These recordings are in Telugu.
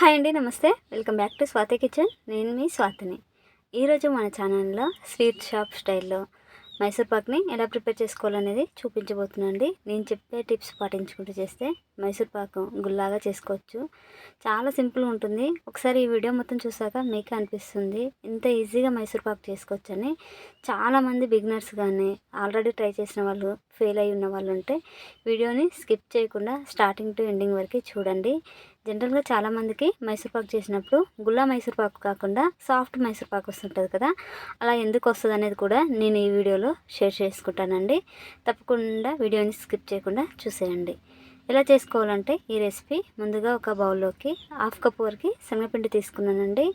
హాయ్ అండి నమస్తే. Welcome back to Swathi kitchen. నేను మీ స్వాతిని. ఈరోజు మన ఛానల్లో స్వీట్ షాప్ స్టైల్లో మైసూర్ పాక్ని ఎలా ప్రిపేర్ చేసుకోవాలనేది చూపించబోతున్నాను అండి నేను చెప్పే టిప్స్ పాటించుకుంటూ చేస్తే మైసూర్ పాకం గుల్లాగా చేసుకోవచ్చు. చాలా సింపుల్గా ఉంటుంది. ఒకసారి ఈ వీడియో మొత్తం చూసాక మీకే అనిపిస్తుంది. ఇంత ఈజీగా మైసూర్ పాకు చేసుకోవచ్చు అని చాలామంది బిగినర్స్ కానీ ఆల్రెడీ ట్రై చేసిన వాళ్ళు ఫెయిల్ అయి ఉన్న వాళ్ళు ఉంటే వీడియోని స్కిప్ చేయకుండా స్టార్టింగ్ టు ఎండింగ్ వరకు చూడండి. జనరల్గా చాలామందికి మైసూర్పాకు చేసినప్పుడు గుల్లా మైసూర్పాకు కాకుండా సాఫ్ట్ మైసూర్పాకు వస్తుంటుంది కదా. అలా ఎందుకు వస్తుంది అనేది కూడా నేను ఈ వీడియోలో షేర్ చేసుకుంటానండి. తప్పకుండా వీడియోని స్కిప్ చేయకుండా చూసేయండి. ఎలా చేసుకోవాలంటే ఈ రెసిపీ ముందుగా ఒక బౌల్లోకి హాఫ్ కప్ వరకు శనగపిండి తీసుకున్నానండి.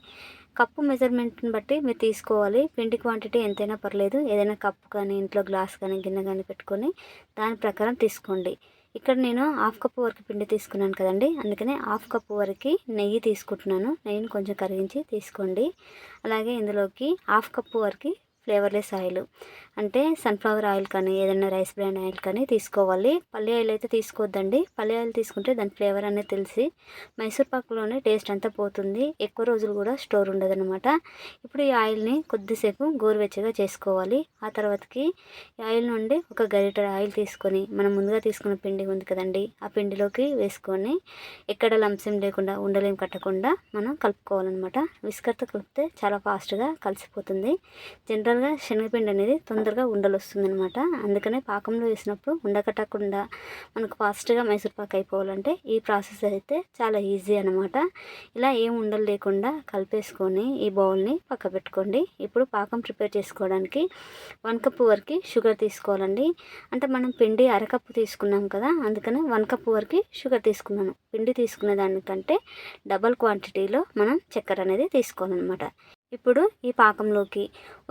కప్పు మెజర్మెంట్ని బట్టి మీరు తీసుకోవాలి. పిండి క్వాంటిటీ ఎంతైనా పర్లేదు. ఏదైనా కప్పు కానీ ఇంట్లో గ్లాస్ కానీ గిన్నె కానీ పెట్టుకొని దాని ప్రకారం తీసుకోండి. ఇక్కడ నేను హాఫ్ కప్ వరకు పిండి తీసుకున్నాను కదండి. అందుకనే హాఫ్ కప్ వరకు నెయ్యి తీసుకుంటున్నాను. నెయ్యిని కొంచెం కరిగించి తీసుకోండి. అలాగే ఇందులోకి హాఫ్ కప్పు వరకు ఫ్లేవర్లెస్ ఆయిల్. అంటే సన్ఫ్లవర్ ఆయిల్ కానీ ఏదైనా రైస్ బ్రాండ్ ఆయిల్ కానీ తీసుకోవాలి. పల్లి ఆయిల్ అయితే తీసుకోవద్దండి. పల్లి ఆయిల్ తీసుకుంటే దాని ఫ్లేవర్ అనేది తెలిసి మైసూర్ పాకులోనే టేస్ట్ అంతా పోతుంది. ఎక్కువ రోజులు కూడా స్టోర్ ఉండదన్నమాట. ఇప్పుడు ఈ ఆయిల్ని కొద్దిసేపు గోరువెచ్చగా చేసుకోవాలి. ఆ తర్వాతకి ఈ ఆయిల్ నుండి ఒక గరిట ఆయిల్ తీసుకొని మనం ముందుగా తీసుకున్న పిండి ఉంది కదండి ఆ పిండిలోకి వేసుకొని ఎక్కడ లంసం లేకుండా ఉండలేం కట్టకుండా మనం కలుపుకోవాలన్నమాట. విస్కర్తో కలిపితే చాలా ఫాస్ట్గా కలిసిపోతుంది. జనరల్ జనరల్గా శనగపిండి అనేది తొందరగా ఉండలు వస్తుందనమాట అందుకనే పాకంలో వేసినప్పుడు ఉండకట్టకుండా మనకు ఫాస్ట్గా మైసూర్ పాక్ అయిపోవాలంటే ఈ ప్రాసెస్ అయితే చాలా ఈజీ అనమాట ఇలా ఏం ఉండలు లేకుండా కలిపేసుకొని ఈ బౌల్ని పక్క పెట్టుకోండి. ఇప్పుడు పాకం ప్రిపేర్ చేసుకోవడానికి వన్ కప్ వరకు షుగర్ తీసుకోవాలండి. అంటే మనం పిండి అరకప్పు తీసుకున్నాం కదా అందుకని వన్ కప్ వరకు షుగర్ తీసుకున్నాను. పిండి తీసుకునే దానికంటే డబల్ క్వాంటిటీలో మనం చక్కెర అనేది తీసుకోవాలన్నమాట. ఇప్పుడు ఈ పాకంలోకి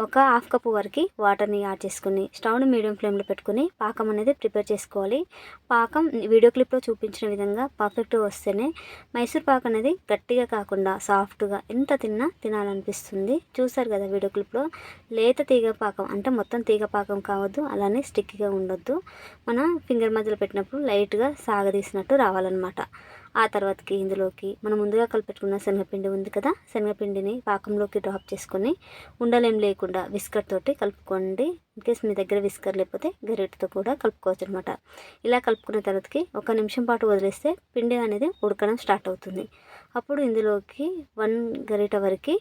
ఒక హాఫ్ కప్ వరకు వాటర్ని యాడ్ చేసుకుని స్టవ్ని మీడియం ఫ్లేమ్లో పెట్టుకుని పాకం అనేది ప్రిపేర్ చేసుకోవాలి. పాకం వీడియో క్లిప్లో చూపించిన విధంగా పర్ఫెక్ట్గా వస్తేనే మైసూర్ పాక్ అనేది గట్టిగా కాకుండా సాఫ్ట్గా ఎంత తిన్నా తినాలనిపిస్తుంది. చూసారు కదా వీడియో క్లిప్లో? లేత తీగ పాకం అంటే మొత్తం తీగ పాకం కావద్దు అలానే స్టిక్గా ఉండొద్దు. మనం ఫింగర్ మధ్యలో పెట్టినప్పుడు లైట్గా సాగదీసినట్టు రావాలన్నమాట. ఆ తర్వాతకి ఇందులోకి మనం ముందుగా కలిపెట్టుకున్న శనగపిండి ఉంది కదా శనగపిండిని పాకంలోకి డ్రాప్ చేసుకొని ఉండలేం లేకుండా విస్కర్ తోటి కలుపుకోండి. ఇన్కేస్ మీ దగ్గర విస్కర్ లేకపోతే గరిటతో కూడా కలుపుకోవచ్చు అనమాట ఇలా కలుపుకున్న తర్వాతకి ఒక నిమిషం పాటు వదిలేస్తే పిండి అనేది ఉడకడం స్టార్ట్ అవుతుంది. అప్పుడు ఇందులోకి వన్ గరిట వరకు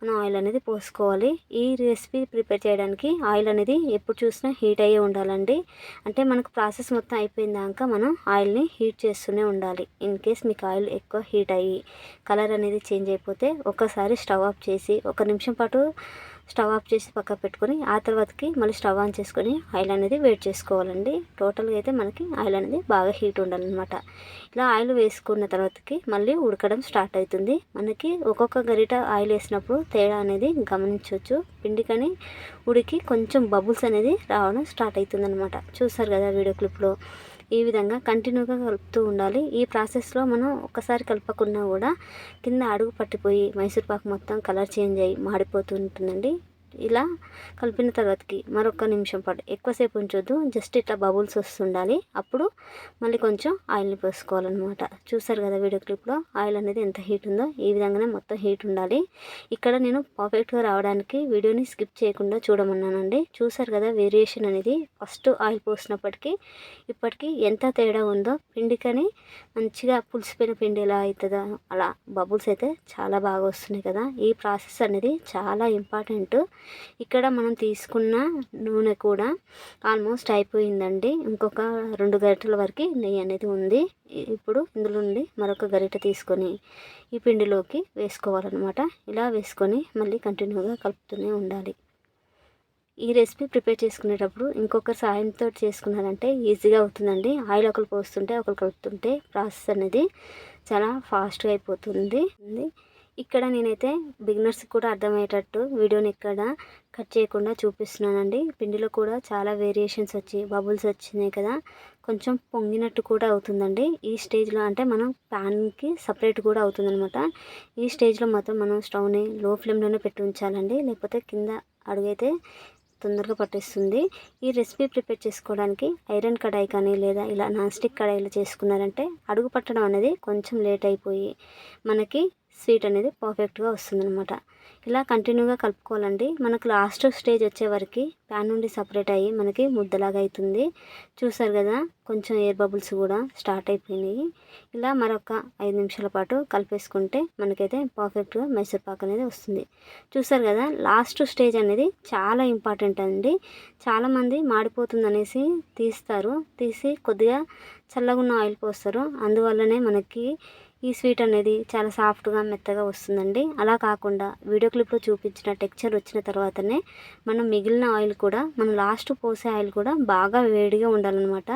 మనం ఆయిల్ అనేది పోసుకోవాలి. ఈ రెసిపీ ప్రిపేర్ చేయడానికి ఆయిల్ అనేది ఎప్పుడు చూసినా హీట్ అయ్యే ఉండాలండి. అంటే మనకు ప్రాసెస్ మొత్తం అయిపోయిందాక మనం ఆయిల్ని హీట్ చేస్తూనే ఉండాలి. ఇన్ కేస్ మీకు ఆయిల్ ఎక్కువ హీట్ అయ్యి కలర్ అనేది చేంజ్ అయిపోతే ఒకసారి స్టవ్ ఆఫ్ చేసి ఒక నిమిషం పాటు స్టవ్ ఆఫ్ చేసి పక్క పెట్టుకొని ఆ తర్వాతకి మళ్ళీ స్టవ్ ఆన్ చేసుకొని ఆయిల్ అనేది వేడి చేసుకోవాలండి. టోటల్గా అయితే మనకి ఆయిల్ అనేది బాగా హీట్ ఉండాలన్నమాట. ఇలా ఆయిల్ వేసుకున్న తర్వాతకి మళ్ళీ ఉడకడం స్టార్ట్ అవుతుంది. మనకి ఒక్కొక్క గరిట ఆయిల్ వేసినప్పుడు తేడా అనేది గమనించవచ్చు. పిండికని ఉడికి కొంచెం బబుల్స్ అనేది రావడం స్టార్ట్ అవుతుంది అనమాట చూసారు కదా వీడియో క్లిప్లో. ఈ విధంగా కంటిన్యూగా కలుపుతూ ఉండాలి. ఈ ప్రాసెస్లో మనం ఒక్కసారి కలపకుండా కూడా కింద అడుగు పట్టిపోయి మైసూర్ పాకు మొత్తం కలర్ చేంజ్ అయ్యి మాడిపోతూ ఉంటుందండి ఇలా కలిపిన తర్వాతకి మరొక నిమిషం పాటు ఎక్కువసేపు ఉంచొద్దు. జస్ట్ ఇట్లా బబుల్స్ వస్తుండాలి. అప్పుడు మళ్ళీ కొంచెం ఆయిల్ని పోసుకోవాలన్నమాట. చూసారు కదా వీడియో క్లిప్లో ఆయిల్ అనేది ఎంత హీట్ ఉందో? ఈ విధంగానే మొత్తం హీట్ ఉండాలి. ఇక్కడ నేను పర్ఫెక్ట్గా రావడానికి వీడియోని స్కిప్ చేయకుండా చూడమన్నానండి. చూసారు కదా వేరియేషన్ అనేది ఫస్ట్ ఆయిల్ పోసినప్పటికీ ఇప్పటికీ ఎంత తేడా ఉందో? పిండికని మంచిగా పులిసిపోయిన పిండి ఎలా అవుతుందో అలా బబుల్స్ అయితే చాలా బాగా వస్తున్నాయి కదా. ఈ ప్రాసెస్ అనేది చాలా ఇంపార్టెంట్. ఇక్కడ మనం తీసుకున్న నూనె కూడా ఆల్మోస్ట్ అయిపోయిందండి. ఇంకొక రెండు గరిటెల వరకు నెయ్యి అనేది ఉంది. ఇప్పుడు ఇందులో నుండి మరొక గరిట తీసుకొని ఈ పిండిలోకి వేసుకోవాలన్నమాట. ఇలా వేసుకొని మళ్ళీ కంటిన్యూగా కలుపుతూనే ఉండాలి. ఈ రెసిపీ ప్రిపేర్ చేసుకునేటప్పుడు ఇంకొకరి సాయంతో చేసుకున్నారంటే ఈజీగా అవుతుందండి. ఆయిల్ ఒకరు పోస్తుంటే ఒకరు కలుపుతుంటే ప్రాసెస్ అనేది చాలా ఫాస్ట్గా అయిపోతుంది. ఇక్కడ నేనైతే బిగినర్స్కి కూడా అర్థమయ్యేటట్టు వీడియోని ఇక్కడ కట్ చేయకుండా చూపిస్తున్నానండి. పిండిలో కూడా చాలా వేరియేషన్స్ వచ్చి బబుల్స్ వచ్చినాయి కదా. కొంచెం పొంగినట్టు కూడా అవుతుందండి. ఈ స్టేజ్లో అంటే మనం ప్యాన్కి సపరేట్ కూడా అవుతుందనమాట ఈ స్టేజ్లో మాత్రం మనం స్టవ్ని లో ఫ్లేమ్లోనే పెట్టి ఉంచాలండి. లేకపోతే కింద అడుగైతే తొందరగా పట్టేస్తుంది. ఈ రెసిపీ ప్రిపేర్ చేసుకోవడానికి ఐరన్ కడాయి కానీ లేదా ఇలా నాన్ స్టిక్ కడాయిలో చేసుకున్నారంటే అడుగు పట్టడం అనేది కొంచెం లేట్ అయిపోయి మనకి స్వీట్ అనేది పర్ఫెక్ట్గా వస్తుందన్నమాట. ఇలా కంటిన్యూగా కలుపుకోవాలండి. మనకు లాస్ట్ స్టేజ్ వచ్చే వరకు ప్యాన్ నుండి సపరేట్ అయ్యి మనకి ముద్దలాగా అవుతుంది చూసారు కదా కొంచెం ఎయిర్ బబుల్స్ కూడా స్టార్ట్ అయిపోయినాయి. ఇలా మరొక ఐదు నిమిషాల పాటు కలిపేసుకుంటే మనకైతే పర్ఫెక్ట్గా మైసూర్ పాక్ అనేది వస్తుంది. చూసారు కదా లాస్ట్ స్టేజ్ అనేది చాలా ఇంపార్టెంట్ అండి. చాలామంది మాడిపోతుంది అనేసి తీస్తారు. తీసి కొద్దిగా చల్లగా ఉన్న ఆయిల్ పోస్తారు. అందువల్లనే మనకి ఈ స్వీట్ అనేది చాలా సాఫ్ట్గా మెత్తగా వస్తుందండి. అలా కాకుండా వీడియో క్లిప్లో చూపించిన టెక్చర్ వచ్చిన తర్వాతనే మనం మిగిలిన ఆయిల్ కూడా మనం లాస్ట్ పోసే ఆయిల్ కూడా బాగా వేడిగా ఉండాలన్నమాట.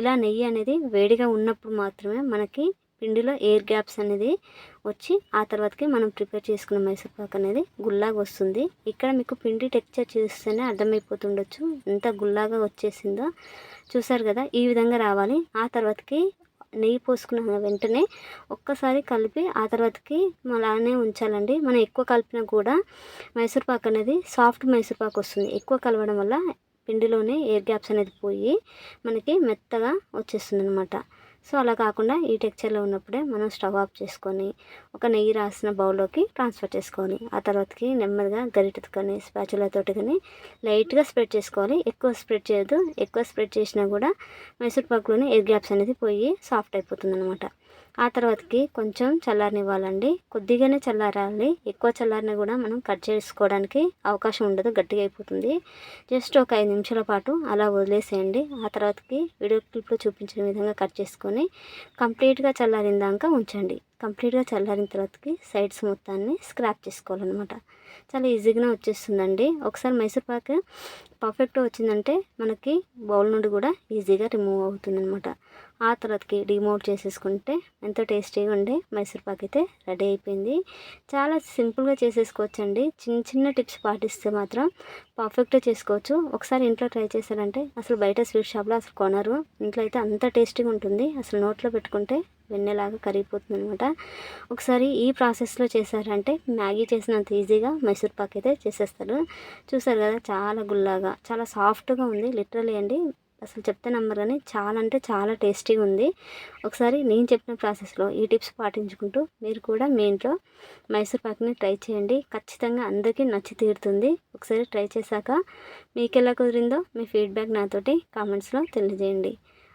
ఇలా నెయ్యి అనేది వేడిగా ఉన్నప్పుడు మాత్రమే మనకి పిండిలో ఎయిర్ గ్యాప్స్ అనేది వచ్చి ఆ తర్వాతకి మనం ప్రిపేర్ చేసుకున్న మైసూర్పాక్ అనేది గుల్లాగా వస్తుంది. ఇక్కడ మీకు పిండి టెక్చర్ చూస్తేనే అర్థమైపోతుండొచ్చు. ఎంత గుల్లాగా వచ్చేసిందో. చూసారు కదా ఈ విధంగా రావాలి. ఆ తర్వాతకి నెయ్యి పోసుకున్న వెంటనే ఒక్కసారి కలిపి ఆ తర్వాతకి అలానే ఉంచాలండి. మనం ఎక్కువ కలిపినా కూడా మైసూర్పాక్ అనేది సాఫ్ట్ మైసూర్పాక్ వస్తుంది. ఎక్కువ కలవడం వల్ల పిండిలోనే ఎయిర్ గ్యాప్స్ అనేది పోయి మనకి మెత్తగా వచ్చేస్తుంది అనమాట సో అలా కాకుండా ఈ టెక్చర్లో ఉన్నప్పుడే మనం స్టవ్ ఆఫ్ చేసుకొని ఒక నెయ్యి రాసిన బౌల్లోకి ట్రాన్స్ఫర్ చేసుకోవాలి ఆ తర్వాతకి నెమ్మదిగా గరిటెతో కానీ స్పాచులతోటి కానీ లైట్గా స్ప్రెడ్ చేసుకోవాలి. ఎక్కువ స్ప్రెడ్ చేయొద్దు. ఎక్కువ స్ప్రెడ్ చేసినా కూడా మైసూర్ పాకులోని ఎయిర్ గ్యాప్స్ అనేది పోయి సాఫ్ట్ అయిపోతుంది అనమాట ఆ తర్వాతకి కొంచెం చల్లారనివ్వాలండి. కొద్దిగానే చల్లారాలి. ఎక్కువ చల్లారిన కూడా మనం కట్ చేసుకోవడానికి అవకాశం ఉండదు. గట్టిగా అయిపోతుంది. జస్ట్ ఒక ఐదు నిమిషాల పాటు అలా వదిలేసేయండి. ఆ తర్వాతకి వీడియో క్లిప్లో చూపించిన విధంగా కట్ చేసుకొని కంప్లీట్గా చల్లారిన దాకా ఉంచండి. కంప్లీట్గా చల్లారిన తర్వాతకి సైడ్స్ మొత్తాన్ని స్క్రాప్ చేసుకోవాలన్నమాట. చాలా ఈజీగానే వచ్చేస్తుందండి. ఒకసారి మైసూర్ పాక్ పర్ఫెక్ట్గా వచ్చిందంటే మనకి బౌల్ నుండి కూడా ఈజీగా రిమూవ్ అవుతుంది అనమాట ఆ తర్వాతకి డిమోట్ చేసేసుకుంటే ఎంతో టేస్టీగా ఉండే మైసూర్ పాక్ అయితే రెడీ అయిపోయింది. చాలా సింపుల్గా చేసేసుకోవచ్చండి. చిన్న చిన్న టిప్స్ పాటిస్తే మాత్రం పర్ఫెక్ట్గా చేసుకోవచ్చు. ఒకసారి ఇంట్లో ట్రై చేశారంటే అసలు బయట స్వీట్ షాప్లో అసలు కొనరు. ఇంట్లో అయితే అంత టేస్టీగా ఉంటుంది. అసలు నోట్లో పెట్టుకుంటే వెన్నెలాగా కరిగిపోతుంది అనమాట ఒకసారి ఈ ప్రాసెస్లో చేశారంటే మ్యాగీ చేసినంత ఈజీగా మైసూర్ పాక్ అయితే చేసేస్తారు. చూసారు కదా చాలా గుల్లాగా చాలా సాఫ్ట్గా ఉంది. లిటరలీ అండి. అసలు చెప్తే నమ్మరు కానీ చాలా అంటే చాలా టేస్టీగా ఉంది. ఒకసారి నేను చెప్పిన ప్రాసెస్లో ఈ టిప్స్ పాటించుకుంటూ మీరు కూడా మీ ఇంట్లో మైసూర్ పాక్ని ట్రై చేయండి. ఖచ్చితంగా అందరికీ నచ్చి తీరుతుంది. ఒకసారి ట్రై చేశాక మీకు ఎలా కుదిరిందో మీ ఫీడ్బ్యాక్ నాతోటి కామెంట్స్లో తెలియజేయండి.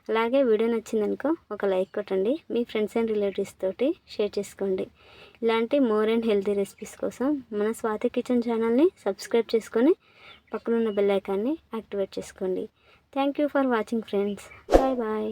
అలాగే వీడియో నచ్చిందనుకో ఒక లైక్ కొట్టండి. మీ ఫ్రెండ్స్ అండ్ రిలేటివ్స్ తోటి షేర్ చేసుకోండి. ఇలాంటి మోర్ అండ్ హెల్తీ రెసిపీస్ కోసం మన స్వాతి కిచెన్ ఛానల్ని సబ్స్క్రైబ్ చేసుకొని పక్కనున్న బెల్ ఐకాన్ని యాక్టివేట్ చేసుకోండి. Thank you for watching friends bye bye